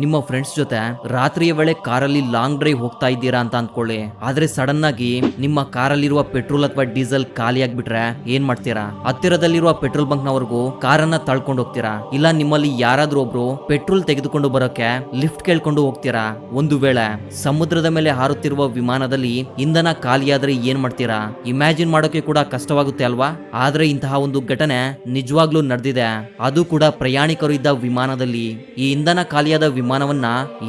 ನಿಮ್ಮ ಫ್ರೆಂಡ್ಸ್ ಜೊತೆ ರಾತ್ರಿಯ ವೇಳೆ ಕಾರಲ್ಲಿ ಲಾಂಗ್ ಡ್ರೈವ್ ಹೋಗ್ತಾ ಇದ್ದೀರಾ ಅಂತ ಅಂದ್ಕೊಳ್ಳಿ. ಆದ್ರೆ ಸಡನ್ ಆಗಿ ನಿಮ್ಮ ಕಾರಲ್ಲಿರುವ ಪೆಟ್ರೋಲ್ ಅಥವಾ ಡೀಸೆಲ್ ಖಾಲಿ ಆಗ್ಬಿಟ್ರೆ ಏನ್ ಮಾಡ್ತೀರಾ? ಹತ್ತಿರದಲ್ಲಿರುವ ಪೆಟ್ರೋಲ್ ಬಂಕ್ ನವರೆಗೂ ಕಾರನ್ನ ತಳ್ಕೊಂಡು ಹೋಗ್ತೀರಾ? ಇಲ್ಲ ನಿಮ್ಮಲ್ಲಿ ಯಾರಾದ್ರೂ ಒಬ್ರು ಪೆಟ್ರೋಲ್ ತೆಗೆದುಕೊಂಡು ಬರೋಕೆ ಲಿಫ್ಟ್ ಕೇಳ್ಕೊಂಡು ಹೋಗ್ತೀರಾ? ಒಂದು ವೇಳೆ ಸಮುದ್ರದ ಮೇಲೆ ಹಾರುತ್ತಿರುವ ವಿಮಾನದಲ್ಲಿ ಇಂಧನ ಖಾಲಿಯಾದ್ರೆ ಏನ್ ಮಾಡ್ತೀರಾ? ಇಮ್ಯಾಜಿನ್ ಮಾಡೋಕೆ ಕೂಡ ಕಷ್ಟವಾಗುತ್ತೆ ಅಲ್ವಾ? ಆದ್ರೆ ಇಂತಹ ಒಂದು ಘಟನೆ ನಿಜವಾಗ್ಲೂ ನಡೆದಿದೆ. ಅದು ಕೂಡ ಪ್ರಯಾಣಿಕರು ಇದ್ದ ವಿಮಾನದಲ್ಲಿ ಈ ಇಂಧನ ಖಾಲಿಯಾದ ವಿಮಾನವನ್ನ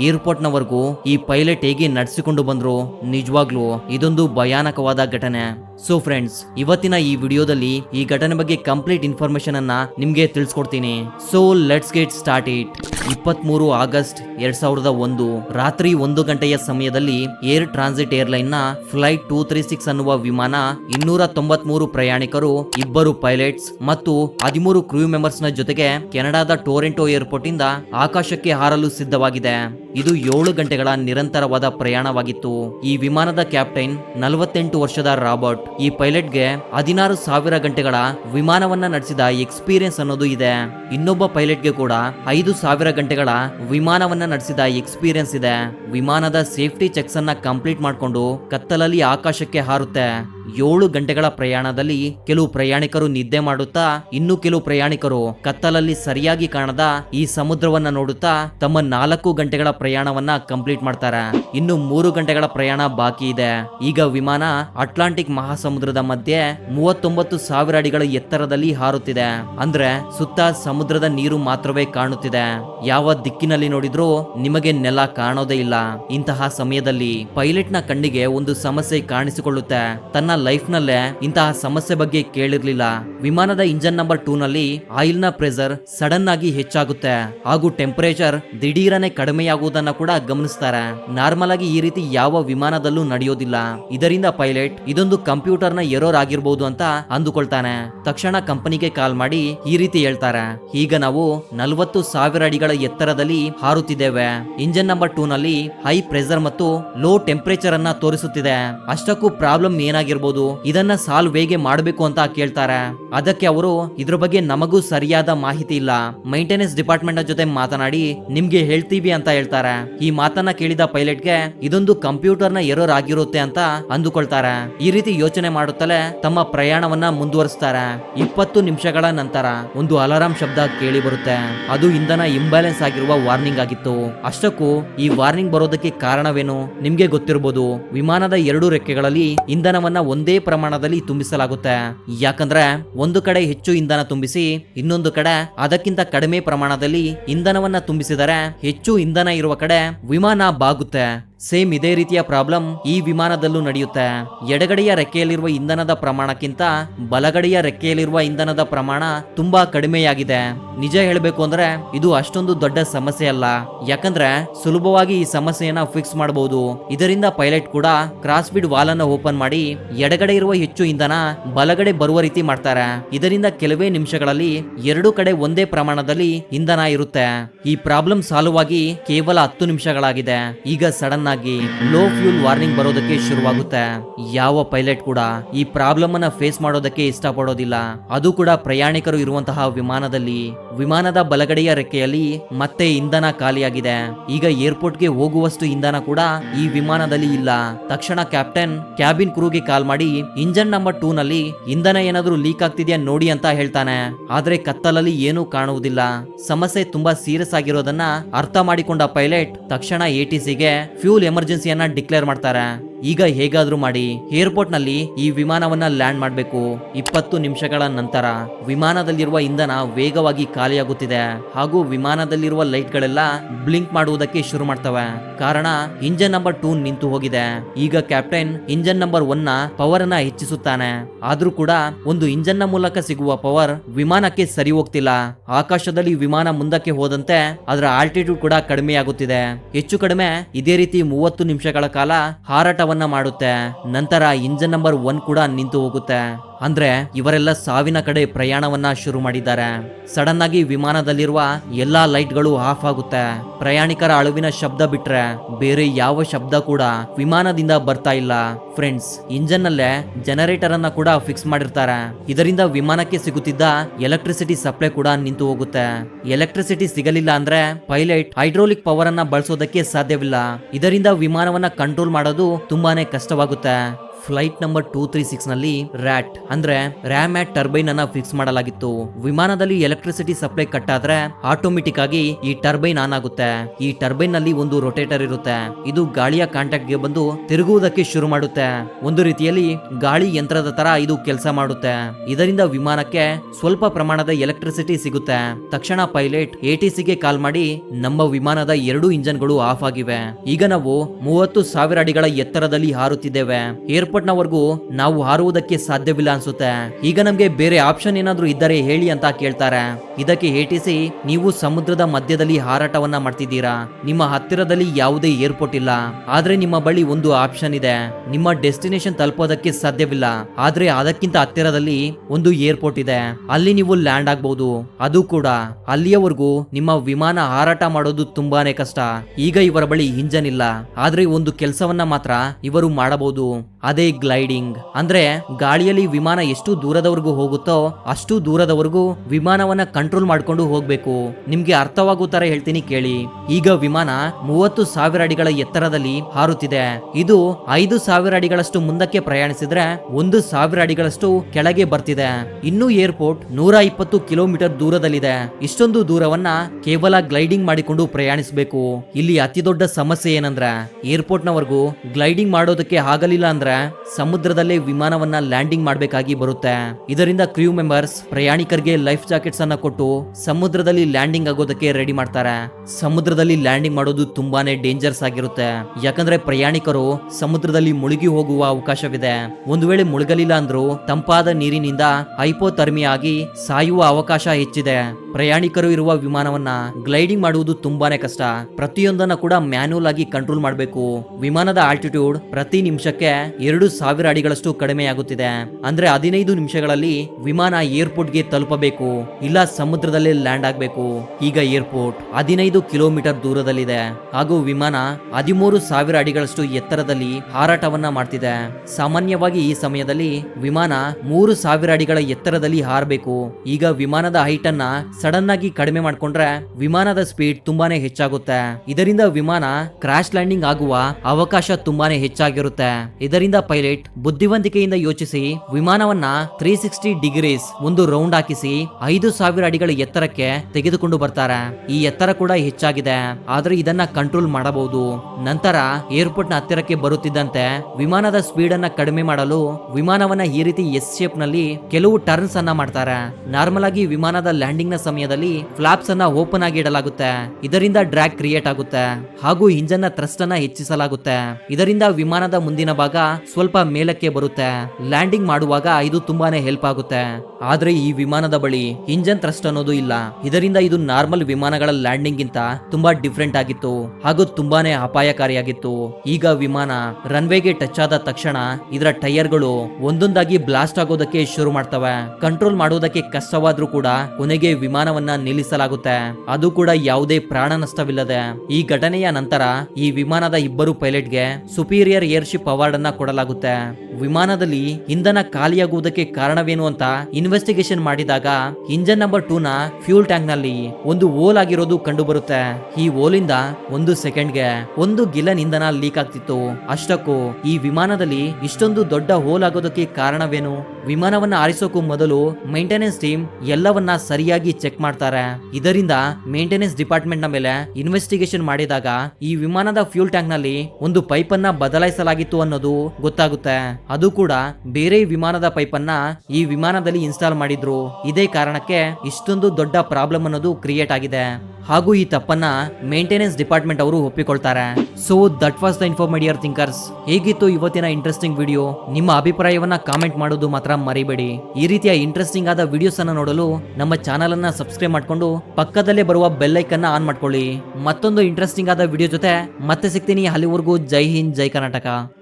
ಏರ್ಪೋರ್ಟ್ ನವರೆಗೂ ಈ ಪೈಲಟ್ ಹೇಗೆ ನಡೆಸಿಕೊಂಡು ಬಂದ್ರು ನಿಜವಾಗ್ಲೂ ಇದೊಂದು ಭಯಾನಕವಾದ ಘಟನೆ. ಸೊ ಫ್ರೆಂಡ್ಸ್ ಇವತ್ತಿನ ಈ ವಿಡಿಯೋದಲ್ಲಿ ಈ ಘಟನೆ ಬಗ್ಗೆ ಕಂಪ್ಲೀಟ್ ಇನ್ಫಾರ್ಮೇಶನ್ ಅನ್ನ ನಿಮ್ಗೆ ತಿಳಿಸ್ಕೊಡ್ತೀನಿ. So let's get start it ಇಪ್ಪತ್ಮೂರು ಆಗಸ್ಟ್ ಎರಡ್ ಸಾವಿರದ ಒಂದು ರಾತ್ರಿ ಒಂದು ಗಂಟೆಯ ಸಮಯದಲ್ಲಿ ಏರ್ ಟ್ರಾನ್ಸಿಟ್ ಏರ್ಲೈನ್ನ ಫ್ಲೈಟ್ ಟೂ ತ್ರೀ ಸಿಕ್ಸ್ ಅನ್ನುವ ವಿಮಾನ ಇನ್ನೂರ ತೊಂಬತ್ಮೂರು ಪ್ರಯಾಣಿಕರು, ಇಬ್ಬರು ಪೈಲಟ್ಸ್ ಮತ್ತು ಹದಿಮೂರು ಕ್ರೂ ಮೆಂಬರ್ಸ್ನ ಜೊತೆಗೆ ಕೆನಡಾದ ಟೊರೆಂಟೋ ಏರ್ಪೋರ್ಟ್ ಇಂದ ಆಕಾಶಕ್ಕೆ ಹಾರಲು ಸಿದ್ಧವಾಗಿದೆ. ಇದು ಏಳು ಗಂಟೆಗಳ ನಿರಂತರವಾದ ಪ್ರಯಾಣವಾಗಿತ್ತು. ಈ ವಿಮಾನದ ಕ್ಯಾಪ್ಟನ್ ನಲವತ್ತೆಂಟು ವರ್ಷದ ರಾಬರ್ಟ್, ಈ ಪೈಲಟ್ಗೆ ಹದಿನಾರು ಸಾವಿರ ಗಂಟೆಗಳ ವಿಮಾನವನ್ನ ನಡೆಸಿದ ಎಕ್ಸ್ಪೀರಿಯನ್ಸ್ ಅನ್ನೋದು ಇದೆ. ಇನ್ನೊಬ್ಬ ಪೈಲಟ್ಗೆ ಕೂಡ ಐದು ಸಾವಿರ ಗಂಟೆಗಳ ವಿಮಾನವನ್ನ ನಡೆಸಿದ ಎಕ್ಸ್ಪೀರಿಯನ್ಸ್ ಇದೆ. ವಿಮಾನದ ಸೇಫ್ಟಿ ಚೆಕ್ಸ್ ಅನ್ನ ಕಂಪ್ಲೀಟ್ ಮಾಡಿಕೊಂಡು ಕತ್ತಲಲ್ಲಿ ಆಕಾಶಕ್ಕೆ ಹಾರುತ್ತೆ. ಏಳು ಗಂಟೆಗಳ ಪ್ರಯಾಣದಲ್ಲಿ ಕೆಲವು ಪ್ರಯಾಣಿಕರು ನಿದ್ದೆ ಮಾಡುತ್ತಾ, ಇನ್ನು ಕೆಲವು ಪ್ರಯಾಣಿಕರು ಕತ್ತಲಲ್ಲಿ ಸರಿಯಾಗಿ ಕಾಣದ ಈ ಸಮುದ್ರವನ್ನ ನೋಡುತ್ತಾ ತಮ್ಮ ನಾಲ್ಕು ಗಂಟೆಗಳ ಪ್ರಯಾಣವನ್ನ ಕಂಪ್ಲೀಟ್ ಮಾಡ್ತಾರೆ. ಇನ್ನು ಮೂರು ಗಂಟೆಗಳ ಪ್ರಯಾಣ ಬಾಕಿ ಇದೆ. ಈಗ ವಿಮಾನ ಅಟ್ಲಾಂಟಿಕ್ ಮಹಾಸಮುದ್ರದ ಮಧ್ಯೆ ಮೂವತ್ತೊಂಬತ್ತು ಸಾವಿರ ಅಡಿಗಳ ಎತ್ತರದಲ್ಲಿ ಹಾರುತ್ತಿದೆ. ಅಂದ್ರೆ ಸುತ್ತ ಸಮುದ್ರದ ನೀರು ಮಾತ್ರವೇ ಕಾಣುತ್ತಿದೆ. ಯಾವ ದಿಕ್ಕಿನಲ್ಲಿ ನೋಡಿದ್ರೂ ನಿಮಗೆ ನೆಲ ಕಾಣೋದೇ ಇಲ್ಲ. ಇಂತಹ ಸಮಯದಲ್ಲಿ ಪೈಲಟ್ನ ಕಣ್ಣಿಗೆ ಒಂದು ಸಮಸ್ಯೆ ಕಾಣಿಸಿಕೊಳ್ಳುತ್ತೆ. ತನ್ನ ಲೈಫ್ ನಲ್ಲೇ ಇಂತಹ ಸಮಸ್ಯೆ ಬಗ್ಗೆ ಕೇಳಿರ್ಲಿಲ್ಲ. ವಿಮಾನದ ಇಂಜನ್ ನಂಬರ್ ಟೂ ನಲ್ಲಿ ಆಯಿಲ್ನ ಪ್ರೆಸರ್ ಸಡನ್ ಆಗಿ ಹೆಚ್ಚಾಗುತ್ತೆ. ಹಾಗೂ ಟೆಂಪರೇಚರ್ ದಿಢೀರನೆ ಕಡಿಮೆಯಾಗುವುದನ್ನ ಕೂಡ ಗಮನಿಸ್ತಾರೆ. ನಾರ್ಮಲ್ ಆಗಿ ಈ ರೀತಿ ಯಾವ ವಿಮಾನದಲ್ಲೂ ನಡೆಯೋದಿಲ್ಲ. ಇದರಿಂದ ಪೈಲಟ್ ಇದೊಂದು ಕಂಪ್ಯೂಟರ್ನ ಎರೋರ್ ಆಗಿರ್ಬೋದು ಅಂತ ಅಂದುಕೊಳ್ತಾನೆ. ತಕ್ಷಣ ಕಂಪನಿಗೆ ಕಾಲ್ ಮಾಡಿ ಈ ರೀತಿ ಹೇಳ್ತಾರೆ. ಈಗ ನಾವು ನಲವತ್ತು ಸಾವಿರ ಅಡಿಗಳ ಎತ್ತರದಲ್ಲಿ ಹಾರುತ್ತಿದ್ದೇವೆ. ಇಂಜನ್ ನಂಬರ್ ಟೂ ನಲ್ಲಿ ಹೈ ಪ್ರೆಸರ್ ಮತ್ತು ಲೋ ಟೆಂಪರೇಚರ್ ಅನ್ನ ತೋರಿಸುತ್ತಿದೆ. ಅಷ್ಟಕ್ಕೂ ಪ್ರಾಬ್ಲಮ್ ಏನಾಗಿರ್ಬೋದು ಇದನ್ನ ಸಾಲ್ವ್ ಹೇಗೆ ಮಾಡಬೇಕು ಅಂತ ಕೇಳ್ತಾರೆ. ಅದಕ್ಕೆ ಅವರು, ಇದ್ರ ಬಗ್ಗೆ ನಮಗೂ ಸರಿಯಾದ ಮಾಹಿತಿ ಇಲ್ಲ. ಮೈಂಟೆನೆನ್ಸ್ ಡಿಪಾರ್ಟ್ಮೆಂಟ್ ಜೊತೆ ಮಾತನಾಡಿ, ನಿಮ್ಗೆ ಹೇಳ್ತೀವಿ ಅಂತ ಹೇಳ್ತಾರೆ. ಈ ಮಾತನ್ನ ಕೇಳಿದ ಪೈಲಟ್ಗೆ, ಇದೊಂದು ಕಂಪ್ಯೂಟರ್ನ ಎರರ್ ಆಗಿರುತ್ತೆ ಅಂತ ಅಂದುಕೊಳ್ತಾರೆ. ಈ ರೀತಿ ಯೋಚನೆ ಮಾಡುತ್ತಲೇ ತಮ್ಮ ಪ್ರಯಾಣವನ್ನ ಮುಂದುವರಿಸ್ತಾರೆ. ಇಪ್ಪತ್ತು ನಿಮಿಷಗಳ ನಂತರ ಒಂದು ಅಲಾರಾಂ ಶಬ್ದ ಕೇಳಿ ಬರುತ್ತೆ. ಅದು ಇಂಧನ ಇಂಬ್ಯಾಲೆನ್ಸ್ ಆಗಿರುವ ವಾರ್ನಿಂಗ್ ಆಗಿತ್ತು. ಅಷ್ಟಕ್ಕೂ, ಈ ವಾರ್ನಿಂಗ್ ಬರೋದಕ್ಕೆ ಕಾರಣವೇನು, ನಿಮ್ಗೆ ಗೊತ್ತಿರಬಹುದು ವಿಮಾನದ ಎರಡು ರೆಕ್ಕೆಗಳಲ್ಲಿ ಇಂಧನವನ್ನ ಒಂದೇ ಪ್ರಮಾಣದಲ್ಲಿ ತುಂಬಿಸಲಾಗುತ್ತೆ. ಯಾಕಂದ್ರೆ ಒಂದು ಕಡೆ ಹೆಚ್ಚು ಇಂಧನ ತುಂಬಿಸಿ, ಇನ್ನೊಂದು ಕಡೆ ಅದಕ್ಕಿಂತ ಕಡಿಮೆ ಪ್ರಮಾಣದಲ್ಲಿ ಇಂಧನವನ್ನ ತುಂಬಿಸಿದರೆ ಹೆಚ್ಚು ಇಂಧನ ಇರುವ ಕಡೆ ವಿಮಾನ ಬಾಗುತ್ತೆ. ಸೇಮ್ ಇದೇ ರೀತಿಯ ಪ್ರಾಬ್ಲಮ್ ಈ ವಿಮಾನದಲ್ಲೂ ನಡೆಯುತ್ತೆ. ಎಡಗಡೆಯ ರೆಕ್ಕೆಯಲ್ಲಿರುವ ಇಂಧನದ ಪ್ರಮಾಣಕ್ಕಿಂತ ಬಲಗಡೆಯ ರೆಕ್ಕೆಯಲ್ಲಿರುವ ಇಂಧನದ ಪ್ರಮಾಣ ತುಂಬಾ ಕಡಿಮೆಯಾಗಿದೆ. ನಿಜ ಹೇಳಬೇಕು ಅಂದ್ರೆ ಇದು ಅಷ್ಟೊಂದು ದೊಡ್ಡ ಸಮಸ್ಯೆ ಅಲ್ಲ. ಯಾಕಂದ್ರೆ ಸುಲಭವಾಗಿ ಈ ಸಮಸ್ಯೆಯನ್ನ ಫಿಕ್ಸ್ ಮಾಡಬಹುದು ಇದರಿಂದ ಪೈಲಟ್ ಕೂಡ ಕ್ರಾಸ್ ಬಿಡ್ ವಾಲ್ ಅನ್ನು ಓಪನ್ ಮಾಡಿ ಎಡಗಡೆ ಇರುವ ಹೆಚ್ಚು ಇಂಧನ ಬಲಗಡೆ ಬರುವ ರೀತಿ ಮಾಡ್ತಾರೆ. ಇದರಿಂದ ಕೆಲವೇ ನಿಮಿಷಗಳಲ್ಲಿ ಎರಡು ಕಡೆ ಒಂದೇ ಪ್ರಮಾಣದಲ್ಲಿ ಇಂಧನ ಇರುತ್ತೆ. ಈ ಪ್ರಾಬ್ಲಮ್ ಸಾಲುವಾಗಿ ಕೇವಲ ಹತ್ತು ನಿಮಿಷಗಳಾಗಿದೆ. ಈಗ ಸಡನ್ ಆಗಿ ಲೋ ಫ್ಯೂಲ್ ವಾರ್ನಿಂಗ್ ಬರೋದಕ್ಕೆ ಶುರುವಾಗುತ್ತೆ. ಯಾವ ಪೈಲಟ್ ಕೂಡ ಈ ಪ್ರಾಬ್ಲಮ್ ಅನ್ನ ಫೇಸ್ ಮಾಡೋದಕ್ಕೆ ಇಷ್ಟಪಡೋದಿಲ್ಲ. ಅದು ಕೂಡ ಪ್ರಯಾಣಿಕರು ಇರುವಂತಹ ವಿಮಾನದಲ್ಲಿ ವಿಮಾನದ ಬಲಗಡೆಯ ರೆಕ್ಕೆಯಲ್ಲಿ ಮತ್ತೆ ಇಂಧನ ಖಾಲಿಯಾಗಿದೆ. ಈಗ ಏರ್ಪೋರ್ಟ್ಗೆ ಹೋಗುವಷ್ಟು ಇಂಧನ ಕೂಡ ಈ ವಿಮಾನದಲ್ಲಿ ಇಲ್ಲ. ತಕ್ಷಣ ಕ್ಯಾಪ್ಟನ್ ಕ್ಯಾಬಿನ್ ಕ್ರೂಗೆ ಕಾಲ್ ಮಾಡಿ, ಇಂಜನ್ ನಂಬರ್ ಟೂ ನಲ್ಲಿ ಇಂಧನ ಏನಾದ್ರೂ ಲೀಕ್ ಆಗ್ತಿದ್ಯಾ ನೋಡಿ ಅಂತ ಹೇಳ್ತಾನೆ. ಆದ್ರೆ ಕತ್ತಲಲ್ಲಿ ಏನೂ ಕಾಣುವುದಿಲ್ಲ. ಸಮಸ್ಯೆ ತುಂಬಾ ಸೀರಿಯಸ್ ಆಗಿರೋದನ್ನ ಅರ್ಥ ಮಾಡಿಕೊಂಡ ಪೈಲಟ್ ತಕ್ಷಣ ಎಟಿಸಿಗೆ ಫ್ಯೂಲ್ ಎಮರ್ಜೆನ್ಸಿಯನ್ನ ಡಿಕ್ಲೇರ್ ಮಾಡ್ತಾರೆ. ಈಗ ಹೇಗಾದ್ರೂ ಮಾಡಿ ಏರ್ಪೋರ್ಟ್ನಲ್ಲಿ ಈ ವಿಮಾನವನ್ನ ಲ್ಯಾಂಡ್ ಮಾಡಬೇಕು. ಇಪ್ಪತ್ತು ನಿಮಿಷಗಳ ನಂತರ ವಿಮಾನದಲ್ಲಿರುವ ಇಂಧನ ವೇಗವಾಗಿ ಖಾಲಿಯಾಗುತ್ತಿದೆ. ಹಾಗೂ ವಿಮಾನದಲ್ಲಿರುವ ಲೈಟ್ಗಳೆಲ್ಲ ಬ್ಲಿಂಕ್ ಮಾಡುವುದಕ್ಕೆ ಶುರು ಮಾಡ್ತವೆ. ಕಾರಣ, ಇಂಜನ್ ನಂಬರ್ ಟೂ ನಿಂತು ಹೋಗಿದೆ. ಈಗ ಕ್ಯಾಪ್ಟನ್ ಇಂಜನ್ ನಂಬರ್ ಒನ್ನ ಪವರ್ ಅನ್ನ ಹೆಚ್ಚಿಸುತ್ತಾನೆ. ಆದ್ರೂ ಕೂಡ ಒಂದು ಇಂಜನ್ನ ಮೂಲಕ ಸಿಗುವ ಪವರ್ ವಿಮಾನಕ್ಕೆ ಸರಿ ಹೋಗ್ತಿಲ್ಲ. ಆಕಾಶದಲ್ಲಿ ವಿಮಾನ ಮುಂದಕ್ಕೆ ಹೋದಂತೆ ಅದರ ಆಲ್ಟಿಟ್ಯೂಡ್ ಕೂಡ ಕಡಿಮೆಯಾಗುತ್ತಿದೆ. ಹೆಚ್ಚು ಕಡಿಮೆ ಇದೇ ರೀತಿ ಮೂವತ್ತು ನಿಮಿಷಗಳ ಕಾಲ ಹಾರಾಟವನ್ನ ಮಾಡುತ್ತೆ ನಂತರ ಇಂಜನ್ ನಂಬರ್ ಒನ್ ಕೂಡ ನಿಂತು ಹೋಗುತ್ತೆ. ಅಂದ್ರೆ ಇವರೆಲ್ಲ ಸಾವಿನ ಕಡೆ ಪ್ರಯಾಣವನ್ನ ಶುರು ಮಾಡಿದ್ದಾರೆ. ಸಡನ್ ಆಗಿ ವಿಮಾನದಲ್ಲಿರುವ ಎಲ್ಲಾ ಲೈಟ್ಗಳು ಆಫ್ ಆಗುತ್ತೆ. ಪ್ರಯಾಣಿಕರ ಅಳುವಿನ ಶಬ್ದ ಬಿಟ್ರೆ ಬೇರೆ ಯಾವ ಶಬ್ದ ಕೂಡ ವಿಮಾನದಿಂದ ಬರ್ತಾ ಇಲ್ಲ. ಫ್ರೆಂಡ್ಸ್ ಇಂಜನ್ ನಲ್ಲೇ ಜನರೇಟರ್ ಅನ್ನ ಕೂಡ ಫಿಕ್ಸ್ ಮಾಡಿರ್ತಾರೆ. ಇದರಿಂದ ವಿಮಾನಕ್ಕೆ ಸಿಗುತ್ತಿದ್ದ ಎಲೆಕ್ಟ್ರಿಸಿಟಿ ಸಪ್ಲೈ ಕೂಡ ನಿಂತು ಹೋಗುತ್ತೆ. ಎಲೆಕ್ಟ್ರಿಸಿಟಿ ಸಿಗಲಿಲ್ಲ ಅಂದ್ರೆ ಪೈಲಟ್ ಹೈಡ್ರೋಲಿಕ್ ಪವರ್ ಅನ್ನ ಬಳಸೋದಕ್ಕೆ ಸಾಧ್ಯವಿಲ್ಲ. ಇದರಿಂದ ವಿಮಾನವನ್ನ ಕಂಟ್ರೋಲ್ ಮಾಡೋದು ತುಂಬಾನೇ ಕಷ್ಟವಾಗುತ್ತೆ. ಫ್ಲೈಟ್ ನಂಬರ್ ಟೂ ತ್ರೀ ಸಿಕ್ಸ್ನಲ್ಲಿ ರ್ಯಾಟ್ ಅಂದ್ರೆ ರ್ಯಾಮ್ ಆಟ್ ಟರ್ಬೈನ್ ಅನ್ನ ಫಿಕ್ಸ್ ಮಾಡಲಾಗಿತ್ತು. ವಿಮಾನದಲ್ಲಿ ಎಲೆಕ್ಟ್ರಿಸಿಟಿ ಸಪ್ಲೈ ಕಟ್ ಆದ್ರೆ ಆಟೋಮೆಟಿಕ್ ಆಗಿ ಈ ಟರ್ಬೈನ್ ಆನ್ ಆಗುತ್ತೆ. ಈ ಟರ್ಬೈನ್ನಲ್ಲಿ ಒಂದು ರೊಟೇಟರ್ ಇರುತ್ತೆ. ಇದು ಗಾಳಿಯ ಕಾಂಟ್ಯಾಕ್ಟ್ಗೆ ಬಂದು ತಿರುಗುವುದಕ್ಕೆ ಶುರು ಮಾಡುತ್ತೆ. ಒಂದು ರೀತಿಯಲ್ಲಿ ಗಾಳಿ ಯಂತ್ರದ ತರ ಇದು ಕೆಲಸ ಮಾಡುತ್ತೆ. ಇದರಿಂದ ವಿಮಾನಕ್ಕೆ ಸ್ವಲ್ಪ ಪ್ರಮಾಣದ ಎಲೆಕ್ಟ್ರಿಸಿಟಿ ಸಿಗುತ್ತೆ. ತಕ್ಷಣ ಪೈಲಟ್ಗೆ ಕಾಲ್ ಮಾಡಿ ನಮ್ಮ ವಿಮಾನದ ಎರಡು ಇಂಜನ್ಗಳು ಆಫ್ ಆಗಿವೆ. ಈಗ ನಾವು ಮೂವತ್ತು ಸಾವಿರ ಅಡಿಗಳ ಎತ್ತರದಲ್ಲಿ ಹಾರುತ್ತಿದ್ದೇವೆ. ಏರ್ಪೋರ್ಟ್ ನವರೆಗೂ ನಾವು ಹಾರುವುದಕ್ಕೆ ಸಾಧ್ಯವಿಲ್ಲ ಅನ್ಸುತ್ತೆ. ಈಗ ನಮ್ಗೆ ಬೇರೆ ಆಪ್ಷನ್ ಏನಾದ್ರೂ ಇದ್ದರೆ ಹೇಳಿ ಅಂತ ಕೇಳ್ತಾರೆ. ಇದಕ್ಕೆ ಎಟಿಸಿ ನೀವು ಸಮುದ್ರದ ಮಧ್ಯದಲ್ಲಿ ಹಾರಾಟವನ್ನ ಮಾಡ್ತಿದ್ದೀರಾ? ನಿಮ್ಮ ಹತ್ತಿರದಲ್ಲಿ ಯಾವುದೇ ಏರ್ಪೋರ್ಟ್ ಇಲ್ಲ. ಆದ್ರೆ ನಿಮ್ಮ ಬಳಿ ಒಂದು ಆಪ್ಷನ್ ಇದೆ. ನಿಮ್ಮ ಡೆಸ್ಟಿನೇಷನ್ ತಲುಪೋದಕ್ಕೆ ಸಾಧ್ಯವಿಲ್ಲ. ಆದ್ರೆ ಅದಕ್ಕಿಂತ ಹತ್ತಿರದಲ್ಲಿ ಒಂದು ಏರ್ಪೋರ್ಟ್ ಇದೆ. ಅಲ್ಲಿ ನೀವು ಲ್ಯಾಂಡ್ ಆಗ್ಬಹುದು ಅದು ಕೂಡ. ಅಲ್ಲಿಯವರೆಗೂ ನಿಮ್ಮ ವಿಮಾನ ಹಾರಾಟ ಮಾಡೋದು ತುಂಬಾನೇ ಕಷ್ಟ. ಈಗ ಇವರ ಬಳಿ ಇಂಜನ್ ಇಲ್ಲ. ಆದ್ರೆ ಒಂದು ಕೆಲಸವನ್ನ ಮಾತ್ರ ಇವರು ಮಾಡಬಹುದು. ಅದೇ ಗ್ಲೈಡಿಂಗ್. ಅಂದ್ರೆ ಗಾಳಿಯಲ್ಲಿ ವಿಮಾನ ಎಷ್ಟು ದೂರದವರೆಗೂ ಹೋಗುತ್ತೋ ಅಷ್ಟು ದೂರದವರೆಗೂ ವಿಮಾನವನ್ನ ಕಂಟ್ರೋಲ್ ಮಾಡ್ಕೊಂಡು ಹೋಗ್ಬೇಕು. ನಿಮ್ಗೆ ತರ ಹೇಳ್ತೀನಿ ಕೇಳಿ. ಈಗ ವಿಮಾನ ಮೂವತ್ತು ಸಾವಿರ ಅಡಿಗಳ ಎತ್ತರದಲ್ಲಿ ಹಾರುತ್ತಿದೆ. ಇದು ಐದು ಸಾವಿರ ಅಡಿಗಳಷ್ಟು ಮುಂದಕ್ಕೆ ಪ್ರಯಾಣಿಸಿದ್ರೆ ಒಂದು ಸಾವಿರ ಅಡಿಗಳಷ್ಟು ಕೆಳಗೆ ಬರ್ತಿದೆ. ಇನ್ನು ಏರ್ಪೋರ್ಟ್ ನೂರ ಇಪ್ಪತ್ತು ಕಿಲೋಮೀಟರ್ ದೂರದಲ್ಲಿದೆ. ಇಷ್ಟೊಂದು ದೂರವನ್ನ ಕೇವಲ ಗ್ಲೈಡಿಂಗ್ ಮಾಡಿಕೊಂಡು ಪ್ರಯಾಣಿಸಬೇಕು. ಇಲ್ಲಿ ಅತಿ ದೊಡ್ಡ ಸಮಸ್ಯೆ ಏನಂದ್ರೆ ಏರ್ಪೋರ್ಟ್ ನವರೆಗೂ ಗ್ಲೈಡಿಂಗ್ ಮಾಡೋದಕ್ಕೆ ಆಗಲಿಲ್ಲ ಅಂದ್ರೆ ಸಮುದ್ರದಲ್ಲೇ ವಿಮಾನವನ್ನ ಲ್ಯಾಂಡಿಂಗ್ ಮಾಡಬೇಕಾಗಿ ಬರುತ್ತೆ. ಇದರಿಂದ ಕ್ರೂ ಮೆಂಬರ್ಸ್, ಪ್ರಯಾಣಿಕರಿಗೆ ಲೈಫ್ ಜಾಕೆಟ್ಸ್ ಅನ್ನ ಕೊಟ್ಟು ಸಮುದ್ರದಲ್ಲಿ ಲ್ಯಾಂಡಿಂಗ್ ಆಗೋದಕ್ಕೆ ರೆಡಿ ಮಾಡ್ತಾರೆ. ಸಮುದ್ರದಲ್ಲಿ ಲ್ಯಾಂಡಿಂಗ್ ಮಾಡೋದು ತುಂಬಾನೇ ಡೇಂಜರ್ಸ್ ಆಗಿರುತ್ತೆ. ಯಾಕಂದ್ರೆ ಪ್ರಯಾಣಿಕರು ಸಮುದ್ರದಲ್ಲಿ ಮುಳುಗಿ ಹೋಗುವ ಅವಕಾಶವಿದೆ. ಒಂದು ವೇಳೆ ಮುಳುಗಲಿಲ್ಲ ಅಂದ್ರೂ ತಂಪಾದ ನೀರಿನಿಂದ ಹೈಪೋಥರ್ಮಿ ಆಗಿ ಸಾಯುವ ಅವಕಾಶ ಹೆಚ್ಚಿದೆ. ಪ್ರಯಾಣಿಕರು ಇರುವ ವಿಮಾನವನ್ನ ಗ್ಲೈಡಿಂಗ್ ಮಾಡುವುದು ತುಂಬಾನೇ ಕಷ್ಟ. ಪ್ರತಿಯೊಂದನ್ನ ಕೂಡ ಮ್ಯಾನ್ಯುವಲ್ ಆಗಿ ಕಂಟ್ರೋಲ್ ಮಾಡಬೇಕು. ವಿಮಾನದ ಆಲ್ಟಿಟ್ಯೂಡ್ ಪ್ರತಿ ನಿಮಿಷಕ್ಕೆ ಎರಡು ಸಾವಿರ ಅಡಿಗಳಷ್ಟು ಕಡಿಮೆಯಾಗುತ್ತಿದೆ. ಅಂದ್ರೆ ಹದಿನೈದು ನಿಮಿಷಗಳಲ್ಲಿ ವಿಮಾನ ಏರ್ಪೋರ್ಟ್ಗೆ ತಲುಪಬೇಕು. ಇಲ್ಲ ಸಮುದ್ರದಲ್ಲಿ ಲ್ಯಾಂಡ್ ಆಗಬೇಕು. ಈಗ ಏರ್ಪೋರ್ಟ್ ಹದಿನೈದು ಕಿಲೋಮೀಟರ್ ದೂರದಲ್ಲಿದೆ. ಹಾಗೂ ವಿಮಾನ ಹದಿಮೂರು ಸಾವಿರ ಅಡಿಗಳಷ್ಟು ಎತ್ತರದಲ್ಲಿ ಹಾರಾಟವನ್ನ ಮಾಡ್ತಿದೆ. ಸಾಮಾನ್ಯವಾಗಿ ಈ ಸಮಯದಲ್ಲಿ ವಿಮಾನ ಮೂರು ಸಾವಿರ ಅಡಿಗಳ ಎತ್ತರದಲ್ಲಿ ಹಾರಬೇಕು. ಈಗ ವಿಮಾನದ ಹೈಟ್ ಅನ್ನ ಸಡನ್ ಆಗಿ ಕಡಿಮೆ ಮಾಡಿಕೊಂಡ್ರೆ ವಿಮಾನದ ಸ್ಪೀಡ್ ತುಂಬಾನೇ ಹೆಚ್ಚಾಗುತ್ತೆ. ಇದರಿಂದ ವಿಮಾನ ಕ್ರಾಶ್ ಲ್ಯಾಂಡಿಂಗ್ ಆಗುವ ಅವಕಾಶ ತುಂಬಾನೇ ಹೆಚ್ಚಾಗಿರುತ್ತೆ. ಇದರಿಂದ ಪೈಲಟ್ ಬುದ್ಧಿವಂತಿಕೆಯಿಂದ ಯೋಚಿಸಿ ವಿಮಾನವನ್ನ ತ್ರೀ ಸಿಕ್ಸ್ಟಿ ಡಿಗ್ರೀಸ್ ಒಂದು ರೌಂಡ್ ಹಾಕಿಸಿ ಐದು ಸಾವಿರ ಅಡಿಗಳ ಎತ್ತರಕ್ಕೆ ತೆಗೆದುಕೊಂಡು ಬರ್ತಾರೆ. ಈ ಎತ್ತರ ಕೂಡ ಹೆಚ್ಚಾಗಿದೆ. ಆದ್ರೆ ಇದನ್ನ ಕಂಟ್ರೋಲ್ ಮಾಡಬಹುದು. ನಂತರ ಏರ್ಪೋರ್ಟ್ನ ಹತ್ತಿರಕ್ಕೆ ಬರುತ್ತಿದ್ದಂತೆ ವಿಮಾನದ ಸ್ಪೀಡ್ ಅನ್ನ ಕಡಿಮೆ ಮಾಡಲು ವಿಮಾನವನ್ನ ಈ ರೀತಿ ಎಸ್ ಶೇಪ್ನಲ್ಲಿ ಕೆಲವು ಟರ್ನ್ಸ್ ಅನ್ನ ಮಾಡ್ತಾರೆ. ನಾರ್ಮಲ್ ಆಗಿ ವಿಮಾನದ ಲ್ಯಾಂಡಿಂಗ್ನ ಸಮಯದಲ್ಲಿ ಫ್ಲಾಪ್ಸ್ ಅನ್ನ ಓಪನ್ ಆಗಿ ಇಡಲಾಗುತ್ತೆ. ಇದರಿಂದ ಡ್ರ್ಯಾಗ್ ಕ್ರಿಯೇಟ್ ಆಗುತ್ತೆ. ಹಾಗೂ ಇಂಜನ್ನ ಥ್ರಸ್ಟ್ ಅನ್ನ ಹೆಚ್ಚಿಸಲಾಗುತ್ತೆ. ಇದರಿಂದ ವಿಮಾನದ ಮುಂದಿನ ಭಾಗ ಸ್ವಲ್ಪ ಮೇಲಕ್ಕೆ ಬರುತ್ತೆ. ಲ್ಯಾಂಡಿಂಗ್ ಮಾಡುವಾಗ ಇದು ತುಂಬಾನೇ ಹೆಲ್ಪ್ ಆಗುತ್ತೆ. ಆದ್ರೆ ಈ ವಿಮಾನದ ಬಳಿ ಇಂಜನ್ ಥ್ರಸ್ಟ್ ಅನ್ನೋದು ಇಲ್ಲ. ಇದರಿಂದ ಇದು ನಾರ್ಮಲ್ ವಿಮಾನಗಳ ಲ್ಯಾಂಡಿಂಗ್ ಗಿಂತ ತುಂಬಾ ಡಿಫ್ರೆಂಟ್ ಆಗಿತ್ತು ಹಾಗೂ ತುಂಬಾನೇ ಅಪಾಯಕಾರಿಯಾಗಿತ್ತು. ಈಗ ವಿಮಾನ ರನ್ವೇಗೆ ಟಚ್ ಆದ ತಕ್ಷಣ ಇದರ ಟೈರ್ಗಳು ಒಂದೊಂದಾಗಿ ಬ್ಲಾಸ್ಟ್ ಆಗೋದಕ್ಕೆ ಶುರು ಮಾಡ್ತವೆ. ಕಂಟ್ರೋಲ್ ಮಾಡೋದಕ್ಕೆ ಕಷ್ಟವಾದ್ರೂ ಕೂಡ ಕೊನೆಗೆ ವಿಮಾನವನ್ನ ನಿಲ್ಲಿಸಲಾಗುತ್ತೆ. ಅದು ಕೂಡ ಯಾವುದೇ ಪ್ರಾಣ ನಷ್ಟವಿಲ್ಲದೆ. ಈ ಘಟನೆಯ ನಂತರ ಈ ವಿಮಾನದ ಇಬ್ಬರು ಪೈಲಟ್ಗೆ ಸುಪೀರಿಯರ್ ಏರ್ಶಿಪ್ ಅವಾರ್ಡ್ ಅನ್ನ ಕೊಡಲಾಗುತ್ತೆ. ವಿಮಾನದಲ್ಲಿ ಇಂಧನ ಖಾಲಿಯಾಗುವುದಕ್ಕೆ ಕಾರಣವೇನು ಅಂತ ಇನ್ವೆಸ್ಟಿಗೇಷನ್ ಮಾಡಿದಾಗ ಇಂಜನ್ ನಂಬರ್ ಟೂ ನ ಫ್ಯೂಲ್ ಟ್ಯಾಂಕ್ನಲ್ಲಿ ಒಂದು ಓಲ್ ಆಗಿರೋದು ಕಂಡು ಬರುತ್ತೆ ಈ ಓಲಿಂದ ಒಂದು ಸೆಕೆಂಡ್ಗೆ ಒಂದು ಗಿಲನ್ ಇಂಧನ ಲೀಕ್ ಆಗ್ತಿತ್ತು. ಅಷ್ಟಕ್ಕೂ ಈ ವಿಮಾನದಲ್ಲಿ ಇಷ್ಟೊಂದು ದೊಡ್ಡ ಹೋಲ್ ಆಗೋದಕ್ಕೆ ಕಾರಣವೇನು? ವಿಮಾನವನ್ನ ಆರಿಸೋಕು ಮೊದಲು ಮೇಂಟೆನೆನ್ಸ್ ಟೀಮ್ ಎಲ್ಲವನ್ನ ಸರಿಯಾಗಿ ಚೆಕ್ ಮಾಡ್ತಾರೆ. ಇದರಿಂದ ಮೇಂಟೆನೆನ್ಸ್ ಡಿಪಾರ್ಟ್ಮೆಂಟ್ನ ಮೇಲೆ ಇನ್ವೆಸ್ಟಿಗೇಷನ್ ಮಾಡಿದಾಗ ಈ ವಿಮಾನದ ಫ್ಯೂಲ್ ಟ್ಯಾಂಕ್ನಲ್ಲಿ ಒಂದು ಪೈಪ್ ಅನ್ನ ಬದಲಾಯಿಸಲಾಗಿತ್ತು ಅನ್ನೋದು ಗೊತ್ತಾಗುತ್ತೆ. ಅದು ಕೂಡ ಬೇರೆ ವಿಮಾನದ ಪೈಪ್ ಅನ್ನ ಈ ವಿಮಾನದಲ್ಲಿ ಇನ್ಸ್ಟಾಲ್ ಮಾಡಿದ್ರು. ಇದೇ ಕಾರಣಕ್ಕೆ ಇಷ್ಟೊಂದು ದೊಡ್ಡ ಪ್ರಾಬ್ಲಮ್ ಅನ್ನೋದು ಕ್ರಿಯೇಟ್ ಆಗಿದೆ. ಹಾಗೂ ಈ ತಪ್ಪನ್ನ ಮೇಂಟೆನೆನ್ಸ್ ಡಿಪಾರ್ಟ್ಮೆಂಟ್ ಅವರು ಒಪ್ಪಿಕೊಳ್ತಾರೆ. So that was the informative thinkers ಹೇಗಿತ್ತು ಇವತ್ತಿನ ಇಂಟ್ರೆಸ್ಟಿಂಗ್ ವಿಡಿಯೋ ನಿಮ್ಮ ಅಭಿಪ್ರಾಯವನ್ನ ಕಾಮೆಂಟ್ ಮಾಡೋದು ಮಾತ್ರ ಮರಿಬೇಡಿ. ಈ ರೀತಿಯ ಇಂಟ್ರೆಸ್ಟಿಂಗ್ ಆದ ವಿಡಿಯೋಸ್ ಅನ್ನ ನೋಡಲು ನಮ್ಮ ಚಾನಲ್ ಅನ್ನ ಸಬ್ಸ್ಕ್ರೈಬ್ ಮಾಡ್ಕೊಂಡು ಪಕ್ಕದಲ್ಲೇ ಬರುವ ಬೆಲ್ ಐಕನ್ನ ಆನ್ ಮಾಡ್ಕೊಳ್ಳಿ. ಮತ್ತೊಂದು ಇಂಟ್ರೆಸ್ಟಿಂಗ್ ಆದ ವಿಡಿಯೋ ಜೊತೆ ಮತ್ತೆ ಸಿಗ್ತೀನಿ ಅಲ್ಲಿವರೆಗೂ. ಜೈ ಹಿಂದ್, ಜೈ ಕರ್ನಾಟಕ.